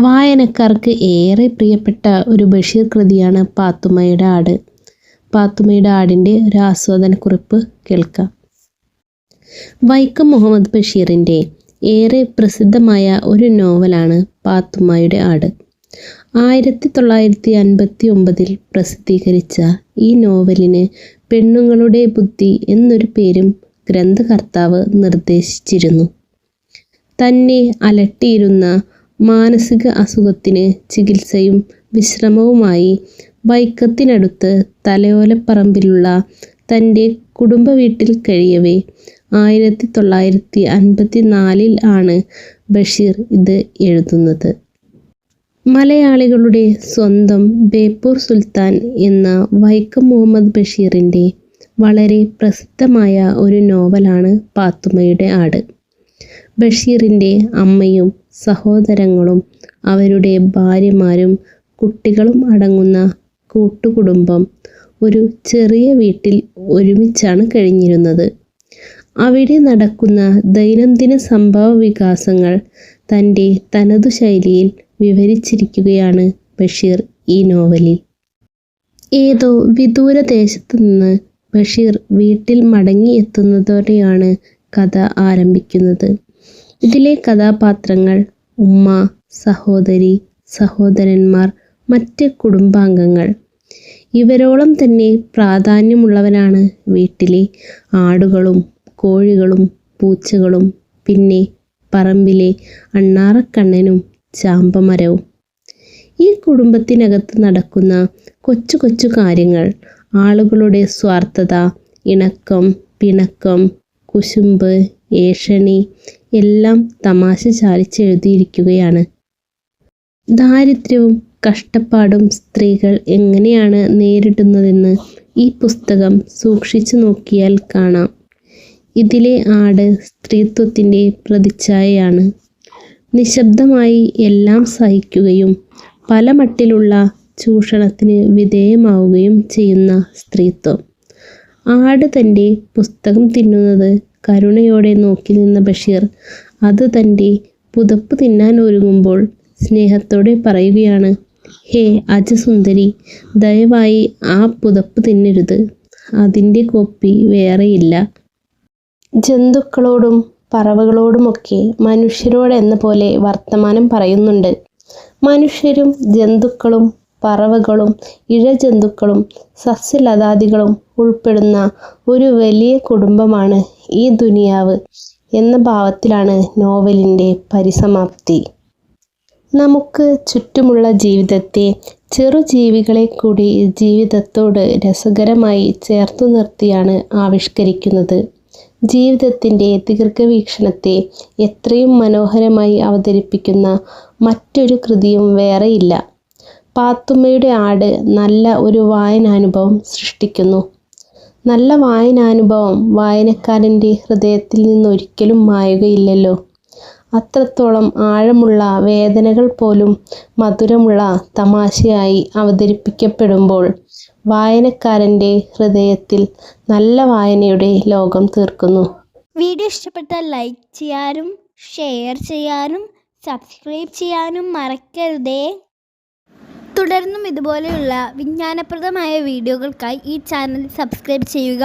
വായനക്കാർക്ക് ഏറെ പ്രിയപ്പെട്ട ഒരു ബഷീർ കൃതിയാണ് പാത്തുമ്മയുടെ ആട്. പാത്തുമ്മയുടെ ആടിന്റെ ഒരു ആസ്വാദനക്കുറിപ്പ് കേൾക്കാം. വൈക്കം മുഹമ്മദ് ബഷീറിന്റെ ഏറെ പ്രസിദ്ധമായ ഒരു നോവലാണ് പാത്തുമ്മയുടെ ആട്. ആയിരത്തി തൊള്ളായിരത്തി അൻപത്തി ഒമ്പതിൽ പ്രസിദ്ധീകരിച്ച ഈ നോവലിന് പെണ്ണുങ്ങളുടെ ബുദ്ധി എന്നൊരു പേരും ഗ്രന്ഥകർത്താവ് നിർദ്ദേശിച്ചിരുന്നു. തന്നെ അലട്ടിയിരുന്ന മാനസിക അസുഖത്തിന് ചികിത്സയും വിശ്രമവുമായി വൈക്കത്തിനടുത്ത് തലയോലപ്പറമ്പിലുള്ള തന്റെ കുടുംബ വീട്ടിൽ കഴിയവേ. ആയിരത്തി തൊള്ളായിരത്തി അൻപത്തി നാലിൽ ആണ് ബഷീർ ഇത് എഴുതുന്നത്. മലയാളികളുടെ സ്വന്തം ബേപ്പൂർ സുൽത്താൻ എന്ന വൈക്കം മുഹമ്മദ് ബഷീറിന്റെ വളരെ പ്രസിദ്ധമായ ഒരു നോവലാണ് പാത്തുമ്മയുടെ ആട്. ബഷീറിന്റെ അമ്മയും സഹോദരങ്ങളും അവരുടെ ഭാര്യമാരും കുട്ടികളും അടങ്ങുന്ന കൂട്ടുകുടുംബം ഒരു ചെറിയ വീട്ടിൽ ഒരുമിച്ചാണ് കഴിഞ്ഞിരുന്നത്. അവിടെ നടക്കുന്ന ദൈനംദിന സംഭവ വികാസങ്ങൾ തന്റെ തനതു ശൈലിയിൽ വിവരിച്ചിരിക്കുകയാണ് ബഷീർ ഈ നോവലിൽ. ഏതോ വിദൂര ദേശത്തു നിന്ന് ബഷീർ വീട്ടിൽ മടങ്ങിയെത്തുന്നതോടെയാണ് കഥ ആരംഭിക്കുന്നത്. ഇതിലെ കഥാപാത്രങ്ങൾ ഉമ്മ സഹോദരി സഹോദരന്മാർ മറ്റ് കുടുംബാംഗങ്ങൾ. ഇവരോളം തന്നെ പ്രാധാന്യമുള്ളവരാണ് വീട്ടിലെ ആടുകളും കോഴികളും പൂച്ചകളും പിന്നെ പറമ്പിലെ അണ്ണാറക്കണ്ണനും ചാമ്പമരവും. ഈ കുടുംബത്തിനകത്ത് നടക്കുന്ന കൊച്ചു കൊച്ചു കാര്യങ്ങൾ ആളുകളുടെ സ്വാർത്ഥത ഇണക്കം പിണക്കം കുശുമ്പ് ഏഷണി എല്ലാം തമാശ ചാലിച്ചെഴുതിയിരിക്കുകയാണ് ദാരിദ്ര്യവും കഷ്ടപ്പാടും സ്ത്രീകൾ എങ്ങനെയാണ് നേരിടുന്നതെന്ന് ഈ പുസ്തകം സൂക്ഷിച്ചു നോക്കിയാൽ കാണാം. ഇതിലെ ആട് സ്ത്രീത്വത്തിന്റെ പ്രതിച്ഛായയാണ്. നിശബ്ദമായി എല്ലാം സഹിക്കുകയും പല മട്ടിലുള്ള ചൂഷണത്തിന് വിധേയമാവുകയും ചെയ്യുന്ന സ്ത്രീത്വം. ആട് തന്റെ പുസ്തകം തിന്നുന്നത് കരുണയോടെ നോക്കി നിന്ന ബഷീർ അത് തന്റെ പുതപ്പ് തിന്നാൻ ഒരുങ്ങുമ്പോൾ സ്നേഹത്തോടെ പറയുകയാണ് ഹേ അജസുന്ദരി ദയവായി ആ പുതപ്പ് തിന്നരുത്. അതിന്റെ കോപ്പി വേറെയില്ല ജന്തുക്കളോടും പറവകളോടുമൊക്കെ മനുഷ്യരോടെന്ന പോലെ വർത്തമാനം പറയുന്നുണ്ട്. മനുഷ്യരും ജന്തുക്കളും പറവകളും ഇഴജന്തുക്കളും സസ്യലതാദികളും ഉൾപ്പെടുന്ന ഒരു വലിയ കുടുംബമാണ് ഈ ദുനിയാവ് എന്ന ഭാവത്തിലാണ് നോവലിന്റെ പരിസമാപ്തി. നമുക്ക് ചുറ്റുമുള്ള ജീവിതത്തെ ചെറുജീവികളെ കൂടി ജീവിതത്തോട് രസകരമായി ചേർത്തു നിർത്തിയാണ് ആവിഷ്കരിക്കുന്നത്. ജീവിതത്തിന്റെ ദീർഘവീക്ഷണത്തെ എത്രയും മനോഹരമായി അവതരിപ്പിക്കുന്ന മറ്റൊരു കൃതിയും വേറെയില്ല. പാത്തുമ്മയുടെ ആട് നല്ല ഒരു വായനാനുഭവം സൃഷ്ടിക്കുന്നു. നല്ല വായനാനുഭവം വായനക്കാരന്റെ ഹൃദയത്തിൽ നിന്നൊരിക്കലും മായുകയില്ലല്ലോ. അത്രത്തോളം ആഴമുള്ള വേദനകൾ പോലും മധുരമുള്ള തമാശയായി അവതരിപ്പിക്കപ്പെടുമ്പോൾ വായനക്കാരന്റെ ഹൃദയത്തിൽ നല്ല വായനയുടെ ലോകം തീർക്കുന്നു. വീഡിയോ ഇഷ്ടപ്പെട്ടാൽ ലൈക്ക് ചെയ്യാനും ഷെയർ ചെയ്യാനും സബ്സ്ക്രൈബ് ചെയ്യാനും മറക്കരുതേ. തുടർന്നും ഇതുപോലെയുള്ള വിജ്ഞാനപ്രദമായ വീഡിയോകൾക്കായി ഈ ചാനൽ സബ്സ്ക്രൈബ് ചെയ്യുക.